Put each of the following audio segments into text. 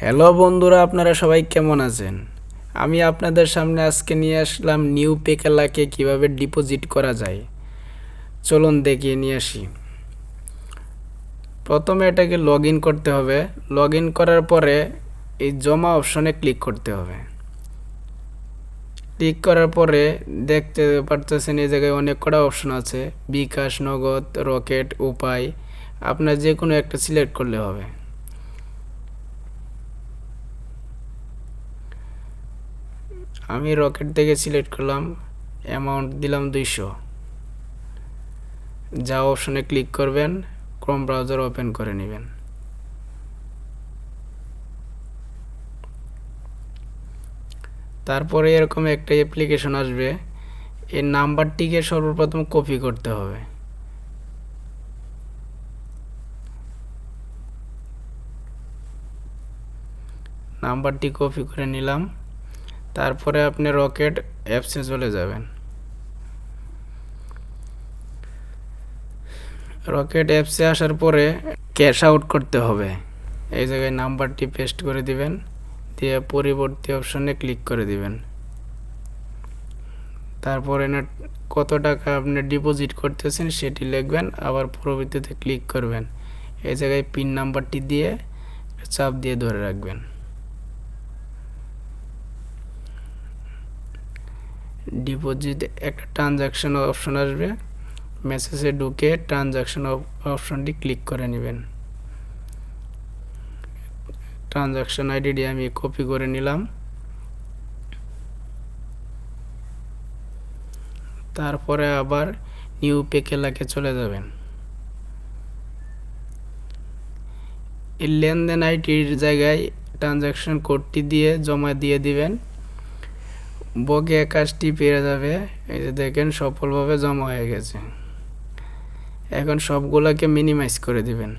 Hello বন্ধুরা, আপনারা সবাই কেমন আছেন? আমি আপনাদের সামনে আজকে নিয়ে আসলাম নিউ পেকেলাকে কীভাবে ডিপোজিট করা যায়। চলুন দেখিয়ে নিয়ে আসি। প্রথমে এটাকে লগ করতে হবে। লগ করার পরে এই জমা অপশনে ক্লিক করতে হবে। ক্লিক করার পরে দেখতে পারতেছেন এই জায়গায় অনেক কটা অপশন আছে। বিকাশ, নগদ, রকেট, উপায়। আপনার যে কোনো একটা সিলেক্ট করলে হবে। আমি রকেট থেকে সিলেক্ট করলাম অ্যামাউন্ট দিলাম দুইশো। যা অপশনে ক্লিক করবেন, ক্রোম ব্রাউজার ওপেন করে নেবেন। তারপরে এরকম একটা অ্যাপ্লিকেশন আসবে এই নাম্বারটিকে সর্বপ্রথম কপি করতে হবে। নাম্বারটি কপি করে নিলাম। তারপরে আপনি রকেট অ্যাপসে চলে যাবেন। রকেট অ্যাপসে আসার পরে ক্যাশ আউট করতে হবে। এই জায়গায় নাম্বারটি পেস্ট করে দিবেন, দিয়ে পরিবর্তী অপশনে ক্লিক করে দিবেন। তারপরে না, কত টাকা আপনি ডিপোজিট করতেছেন সেটি লিখবেন, আবার পরবর্তীতে ক্লিক করবেন। এই জায়গায় পিন নাম্বারটি দিয়ে চাপ দিয়ে ধরে রাখবেন। ডিপোজিট একটা ট্রানজাকশন অপশন আসবে। মেসেজে ঢুকে ট্রানজাকশন অপশনটি ক্লিক করে নেবেন। ট্রানজাকশন আইডিটি আমি কপি করে নিলাম। তারপরে আবার নিউ পেকেলাকে চলে যাবেন। এই লেনদেন আইটির জায়গায় ট্রানজাকশন কোডটি দিয়ে জমা দিয়ে দিবেন। বকে কাজটি পেয়ে যাবে। এই যে দেখেন সফলভাবে জমা হয়ে গেছে। এখন সবগুলোকে মিনিমাইজ করে দিবেন।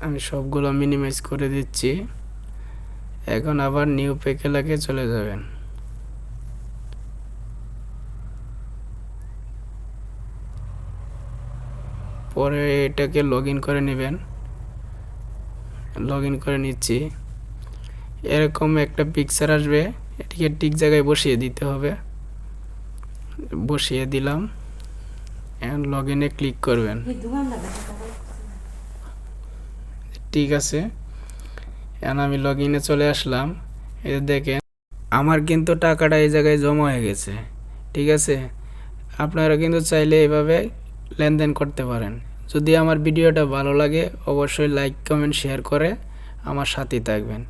আমি সবগুলো মিনিমাইজ করে দিচ্ছি। এখন আবার নিউ পেকেলাকে চলে যাবেন। পরে এটাকে লগ করে নেবেন। লগ ইন করে নিচ্ছি। এরকম একটা পিকচার আসবে এটিকে ঠিক জায়গায় বসিয়ে দিতে হবে। বসিয়ে দিলাম লগ ইনে ক্লিক করবেন। ঠিক আছে এখন আমি লগ ইনে চলে আসলাম। এই দেখেন আমার কিন্তু টাকাটা এই জায়গায় জমা হয়ে গেছে। ঠিক আছে আপনারা কিন্তু চাইলে এভাবে লেনদেন করতে পারেন। যদি আমার ভিডিওটা ভালো লাগে, অবশ্যই লাইক কমেন্ট শেয়ার করে আমার সাথেই থাকবেন।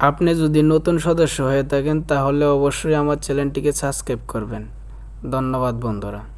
আপনি যদি নতুন সদস্য হয়ে থাকেন, তাহলে অবশ্যই আমার চ্যানেলটিকে সাবস্ক্রাইব করবেন। ধন্যবাদ বন্ধুরা।